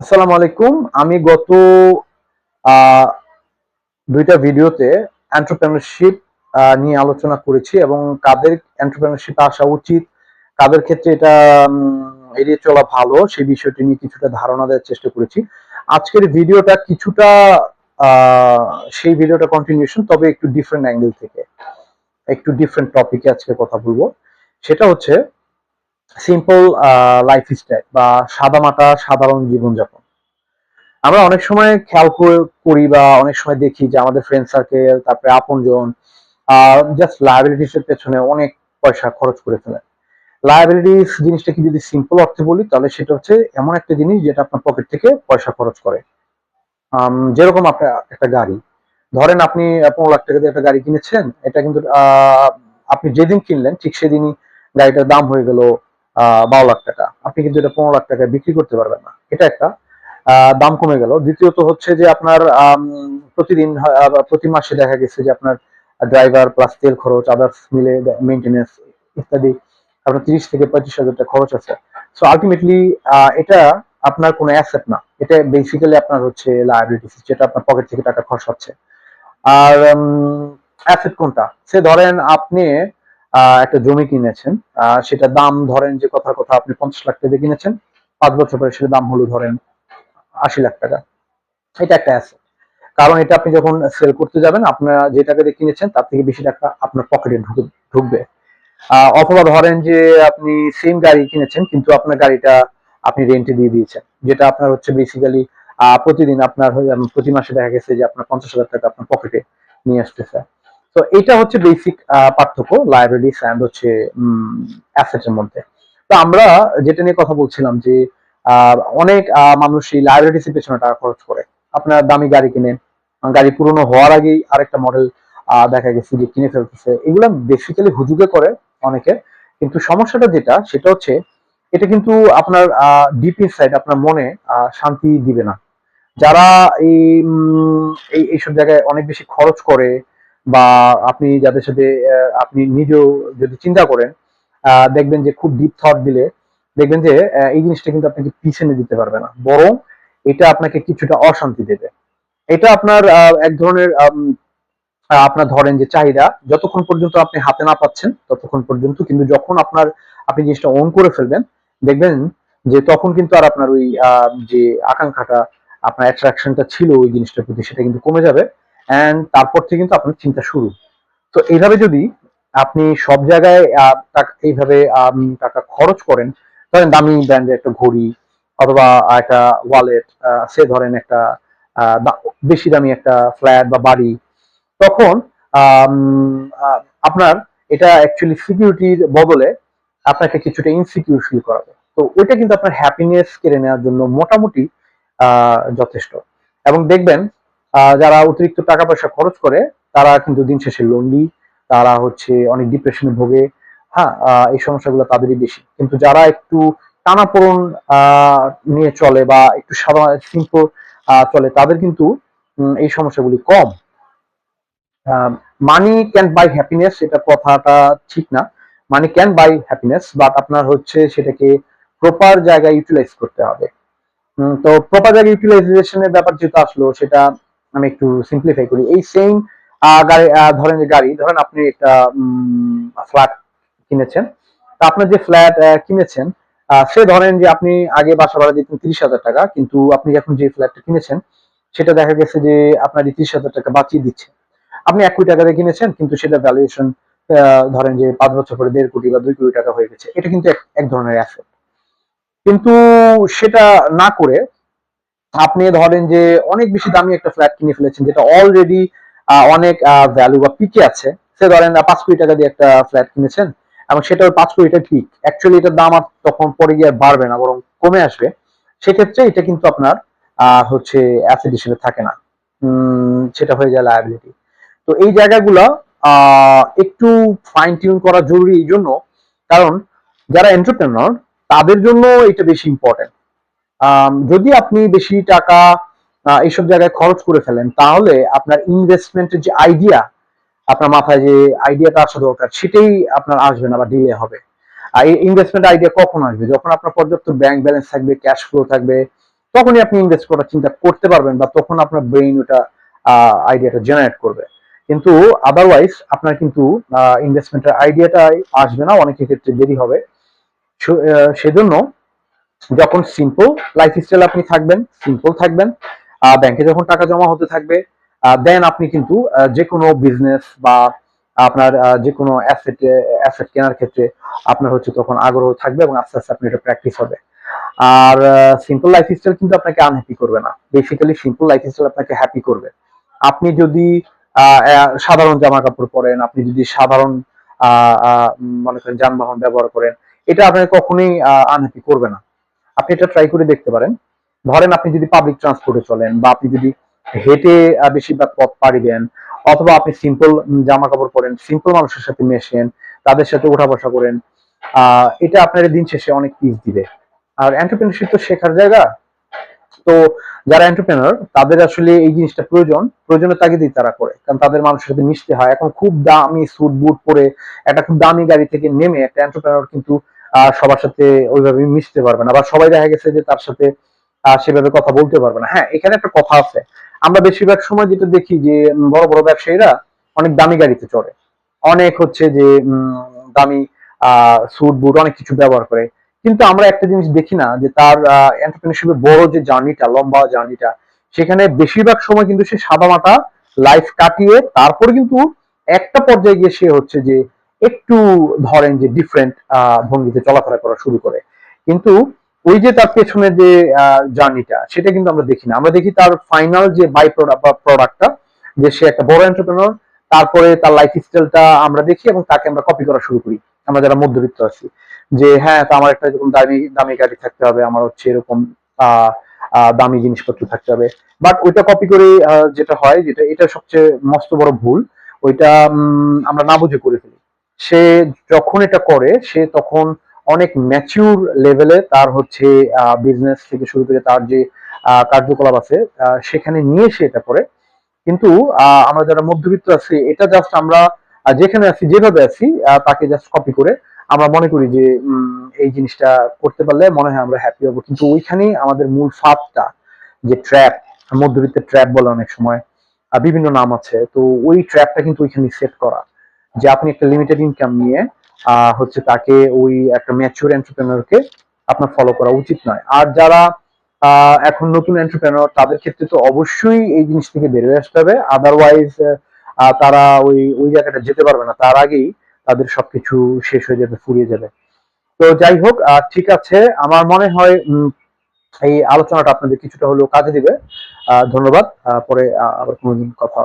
আসসালামু আলাইকুম। আমি গত দুইটা ভিডিওতে এন্টারপ্রেনারশিপ নিয়ে আলোচনা করেছি এবং কাদের এন্টারপ্রেনারশিপ আসা উচিত, কাদের ক্ষেত্রে এটা এড়িয়ে চলা ভালো, সেই বিষয়টি নিয়ে কিছুটা ধারণা দেওয়ার চেষ্টা করেছি। আজকের ভিডিওটা কিছুটা সেই ভিডিওটা কন্টিনিউশন তবে একটু ডিফারেন্ট অ্যাঙ্গেল থেকে, একটু ডিফারেন্ট টপিকে আজকে কথা বলব। সেটা হচ্ছে সিম্পল লাইফ স্টাইল বা সাদামাটা সাধারণ জীবনযাপন। আমরা অনেক সময় খেয়াল করি বা অনেক সময় দেখি যে আমাদের ফ্রেন্ড সার্কেল তারপরে আপনজন জাস্ট লাইবিলিটিস এর পেছনে অনেক পয়সা খরচ করে ফেলে। লাইবিলিটিস জিনিসটাকে যদি সিম্পল অর্থে বলি, তাহলে সেটা হচ্ছে এমন একটা জিনিস যেটা আপনার পকেট থেকে পয়সা খরচ করে। যেরকম আপনার একটা গাড়ি। ধরেন আপনি পনেরো লাখ টাকা দিয়ে একটা গাড়ি কিনেছেন, এটা কিন্তু আপনি যেদিন কিনলেন, ঠিক সেদিনই গাড়িটার দাম হয়ে গেল বারো লাখ টাকা। আপনি কিন্তু এটা পনেরো লাখ টাকায় বিক্রি করতে পারবেন না। এটা একটা। দাম কমে গেল। দ্বিতীয়ত হচ্ছে যে আপনার প্রতিদিন প্রতি মাসে দেখা গেছে যে আপনার ড্রাইভার প্লাস তেল খরচ আদার্স মিলে মেনটেনেন্স ইত্যাদি আপনার তিরিশ থেকে পঁয়ত্রিশ হাজার টাকা খরচ আছে। সো আলটিমেটলি এটা আপনার কোনো অ্যাসেট না। এটা বেসিক্যালি আপনার হচ্ছে লায়াবিলিটিস যেটা আপনার পকেট থেকে টাকা খরচ হচ্ছে। আর অ্যাসেট কোনটা? সে ধরেন আপনি একটা জমি কিনেছেন। সেটা দাম ধরেন যে কথার কথা আপনি পঞ্চাশ লাখ টাকা কিনেছেন, পাঁচ বছর পরে সেটা দাম হলো ধরেন আশি লাখ টাকা। এটা একটা অ্যাসেট কারণ এটা আপনি যখন সেল করতে যাবেন, আপনার যে টাকা দিয়ে কিনেছেন, তার থেকে বেশি টাকা আপনার পকেটে ঢুকবে। অথবা ধরেন যে আপনি সেম গাড়ি কিনেছেন, কিন্তু আপনার গাড়িটা আপনি রেন্টে দিয়ে দিয়েছেন, যেটা আপনার হচ্ছে বেসিক্যালি প্রতিদিন আপনার প্রতি মাসে দেখা গেছে যে আপনার পঞ্চাশ হাজার টাকা আপনার পকেটে নিয়ে আসতেছে। তো এটা হচ্ছে বেসিক পার্থক্য লাইব্রেরিস অ্যান্ড হচ্ছে অ্যাসেটের মধ্যে। তো আমরা যেটা নিয়ে কথা বলছিলাম যে অনেক মানুষ এই এর পেছনে টাকা খরচ করে। আপনার দামি গাড়ি কিনে, গাড়ি পুরনো হওয়ার আগেই আরেকটা মডেল দেখা গেছে যে কিনে ফেলতেছে। এগুলো বেসিক্যালি হুজুগে করে অনেকে। কিন্তু সমস্যাটা যেটা, সেটা হচ্ছে, এটা কিন্তু আপনার ডিপ ইনসাইড আপনার মনে শান্তি দিবে না। যারা এই, এইসব জায়গায় অনেক বেশি খরচ করে বা আপনি যাদের সাথে আপনি নিজেও যদি চিন্তা করেন দেখবেন যে খুব ডিপ থট দিলে দেখবেন যে এই জিনিসটা কিন্তু আপনাকে পিছনে দিতে পারবে না। বরং এটা আপনাকে কিছুটা অশান্তি দেবে। এটা আপনার এক ধরনের আপনার ধরেন যে চাহিদা, যতক্ষণ পর্যন্ত আপনি হাতে না পাচ্ছেন, ততক্ষণ পর্যন্ত কিন্তু যখন আপনার, আপনি জিনিসটা অন করে ফেলবেন, দেখবেন যে তখন কিন্তু আর আপনার ওই যে আকাঙ্ক্ষাটা, আপনার অ্যাট্রাকশনটা ছিল ওই জিনিসটার প্রতি, সেটা কিন্তু কমে যাবে। এন্ড তারপর থেকে কিন্তু আপনার চিন্তা শুরু। তো এইভাবে যদি আপনি সব জায়গায় এইভাবে টাকা খরচ করেন, ধরেন দামি ব্র্যান্ডের একটা ঘড়ি অথবা একটা ওয়ালেট সে ধরেন একটা বেশি দামি একটা ফ্ল্যাট বা বাড়ি, তখন আপনার এটা অ্যাকচুয়ালি সিকিউরিটির বদলে আপনাকে কিছুটা ইনসিকিউর ফিল করাবে। তো ওইটা কিন্তু আপনার হ্যাপিনেস কেড়ে নেওয়ার জন্য মোটামুটি যথেষ্ট। এবং দেখবেন যারা অতিরিক্ত টাকা পয়সা খরচ করে, তারা কিন্তু দিন শেষে লোনলি তারা হচ্ছে অনেক ডিপ্রেশনে ভোগে। হ্যাঁ এই সমস্যাগুলো তাদেরই বেশি। কিন্তু যারা একটু টানাপোড়ন নিয়ে চলে বা একটু সাধারণ সিম্পল চলে, তাদের কিন্তু এই সমস্যাগুলি কম। মানি ক্যান বাই হ্যাপিনেস এটা কথাটা ঠিক না। Money can buy happiness but আপনার হচ্ছে সেটাকে প্রপার জায়গায় ইউটিলাইজ করতে হবে। তো প্রপার জায়গায় ইউটিলাইজেশনের ব্যাপার যেটা আসলো, সেটা আমি একটু সিম্পলিফাই করি। এই সেম গাড়ি ধরেন গাড়ি, ধরেন আপনি একটা ফ্ল্যাট কিনেছেন। তা আপনার যে ফ্ল্যাট কিনেছেন সে ধরেন যে আপনি আগে বাসা ভাড়া দিতেন তিরিশ হাজার টাকা, কিন্তু আপনি এখন যে ফ্ল্যাটটা কিনেছেন, সেটা দেখা গেছে যে আপনার তিরিশ হাজার টাকা বাঁচিয়ে দিচ্ছে। আপনি এক কোটি টাকা দিয়ে কিনেছেন, কিন্তু সেটা ভ্যালুয়েশন ধরেন যে পাঁচ বছর পরে দেড় কোটি বা দুই কোটি টাকা হয়ে গেছে। এটা কিন্তু এক ধরনের অ্যাসেট কিন্তু সেটা না করে আপনি ধরেন যে অনেক বেশি দামি একটা ফ্ল্যাট কিনে ফেলেছেন যেটা অলরেডি অনেক ভ্যালু বা পিকে আছে। সে ধরেন পাঁচ কোটি টাকা দিয়ে একটা ফ্ল্যাট কিনেছেন এবং সেটা ওই পাঁচ কোটি টাকা পিক অ্যাকচুয়ালি এটার দাম আর তখন পরে গিয়ে বাড়বে না, বরং কমে আসবে। সেক্ষেত্রে এটা কিন্তু আপনার হচ্ছে অ্যাসেট হিসেবে থাকে না। সেটা হয়ে যায় লায়াবিলিটি তো এই জায়গাগুলো একটু ফাইন টিউন করা জরুরি এই জন্য। কারণ, যারা এন্টারপ্রেনার তাদের জন্য এটা বেশি ইম্পর্টেন্ট যদি আপনি বেশি টাকা এইসব জায়গায় খরচ করে ফেলেন, তাহলে আপনার ইনভেস্টমেন্টের যে আইডিয়া আপনার মাথায় যে আইডিয়াটা আসা দরকার, সেটাই আপনার আসবে না বা ডিলে হবে। আর এই ইনভেস্টমেন্ট আইডিয়া কখন আসবে? যখন আপনার পর্যাপ্ত ব্যাংক ব্যালেন্স থাকবে ক্যাশ ফ্লো থাকবে, তখনই আপনি ইনভেস্ট করার চিন্তা করতে পারবেন বা তখন আপনার ব্রেইন ওটা আইডিয়াটা জেনারেট করবে। কিন্তু আদারওয়াইজ আপনার কিন্তু ইনভেস্টমেন্টের আইডিয়াটাই আসবে না অনেকের ক্ষেত্রে দেরি হবে। সেজন্য যখন সিম্পল লাইফস্টাইল আপনি থাকবেন সিম্পল থাকবেন ব্যাংকে যখন টাকা জমা হতে থাকবে দেন আপনি কিন্তু যে কোনো বিজনেস বা আপনার যে কোনো অ্যাসেট অ্যাসেট কেনার ক্ষেত্রে আপনার হচ্ছে তখন আগ্রহ থাকবে এবং আস্তে আস্তে আপনি এটা প্র্যাকটিস হবে। আর সিম্পল লাইফস্টাইল কিন্তু আপনাকে আনহ্যাপি করবে না। বেসিক্যালি সিম্পল লাইফ স্টাইল আপনাকে হ্যাপি করবে। আপনি যদি সাধারণ জামা কাপড় পরেন, আপনি যদি সাধারণ মনে করেন যানবাহন ব্যবহার করেন, এটা আপনাকে কখনোই আনহ্যাপি করবে না। আপনি এটা ট্রাই করে দেখতে পারেন। ধরেন আপনি যদি পাবলিক ট্রান্সপোর্টে চলেন বা আপনি যদি হেঁটে বেশিরভাগ পথ পাড়ি দেন, অথবা আপনি সিম্পল জামা কাপড় পরেন সিম্পল মানুষের সাথে মেশেন, তাদের সাথে ওঠা বসা করেন এটা আপনার দিন শেষে অনেক পিস দিবে। আর এন্টারপ্রেনারশিপ তো শেখার জায়গা। তো যারা এন্টারপ্রেনার তাদের আসলে এই জিনিসটা প্রয়োজন। প্রয়োজনের তাগিদেই তারা করে, কারণ তাদের মানুষের সাথে মিশতে হয়। এখন খুব দামি স্যুট বুট পরে একটা খুব দামি গাড়ি থেকে নেমে একটা এন্টারপ্রেনার কিন্তু আহ, সবার সাথে ওইভাবে মিশতে পারবে না। বা সবাই দেখা গেছে যে তার সাথে সেভাবে কথা বলতে পারবে না। হ্যাঁ এখানে একটা কথা আছে। আমরা বেশিরভাগ সময় যেটা দেখি যে বড় বড় ব্যবসায়ীরা অনেক দামি গাড়িতে চড়ে। অনেক হচ্ছে যে দামি স্যুট বুট অনেক কিছু ব্যবহার করে। কিন্তু আমরা একটা জিনিস দেখি না যে তার এন্টারপ্রেনারশিপের বড় যে জার্নিটা লম্বা জার্নিটা সেখানে বেশিরভাগ সময় কিন্তু সে সাদা সাদামাটা লাইফ কাটিয়ে তারপর কিন্তু একটা পর্যায়ে গিয়ে সে হচ্ছে যে একটু ধরেন যে ডিফারেন্ট ভঙ্গিতে চলাফেরা করা শুরু করে। কিন্তু ওই যে তার পেছনে যে জার্নিটা সেটা কিন্তু আমরা দেখি না। আমরা দেখি তার ফাইনাল যে বাই প্রোডাক্ট প্রোডাক্টটা যে সে একটা বড় এন্টারপ্রেনার তারপরে তার লাইফ স্টাইলটা আমরা দেখি এবং তাকে আমরা কপি করা শুরু করি। আমরা যারা মধ্যবিত্ত আছি, যে হ্যাঁ তা আমার একটা এরকম দামি দামি গাড়ি থাকতে হবে, আমার হচ্ছে এরকম দামি জিনিসপত্র থাকতে হবে। বাট ওইটা কপি করে যেটা হয়, যেটা, এটা সবচেয়ে মস্ত বড় ভুল, ওইটা আমরা না বুঝে করে ফেলি। সে যখন এটা করে, সে তখন অনেক ম্যাচিউর লেভেলে তার হচ্ছে বিজনেস থেকে শুরু করে তার যে কার্যকলাপ আছে সেখানে নিয়ে সে এটা করে। কিন্তু আমরা যারা মধ্যবিত্ত আছি, এটা জাস্ট আমরা যেখানে আছি, যেভাবে আছি তাকে জাস্ট কপি করে আমরা মনে করি যে এই জিনিসটা করতে পারলে মনে হয় আমরা হ্যাপি হব। কিন্তু ওইখানেই আমাদের মূল ফাঁদটা, যে ট্র্যাপ মধ্যবিত্তের ট্র্যাপ বলে অনেক সময় বিভিন্ন নাম আছে। তো ওই ট্র্যাপটা কিন্তু ওইখানে সেট করা। যে আপনি একটা লিমিটেড ইনকাম নিয়ে হচ্ছে তাকে ওই একটা ম্যাচিউর এন্টারপ্রেনারকে আপনার ফলো করা উচিত নয়। আর যারা এখন নতুন এন্টারপ্রেনার তাদের ক্ষেত্রে তো অবশ্যই এই জিনিস থেকে বের হয়ে আসতে হবে। আদারওয়াইজ তারা ওই ওই জায়গাটা যেতে পারবে না। তার আগেই তাদের সবকিছু শেষ হয়ে যাবে, ফুরিয়ে যাবে। তো যাই হোক ঠিক আছে। আমার মনে হয় এই আলোচনাটা আপনাদের কিছুটা হলেও কাজে দিবে। ধন্যবাদ। পরে আবার কোনোদিন কথা।